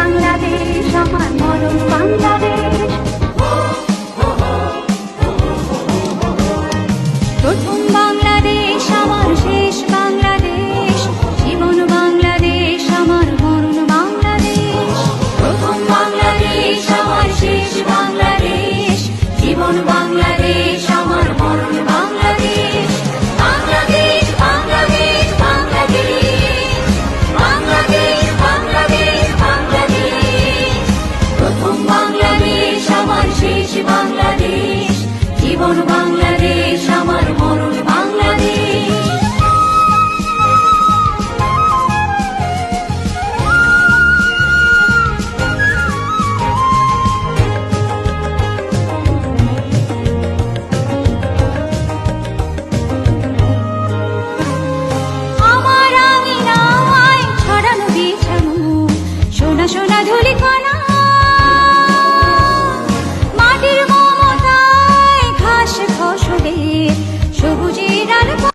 বাংলাদেশ আমার মরণ বাংলাদেশ। প্রথমবার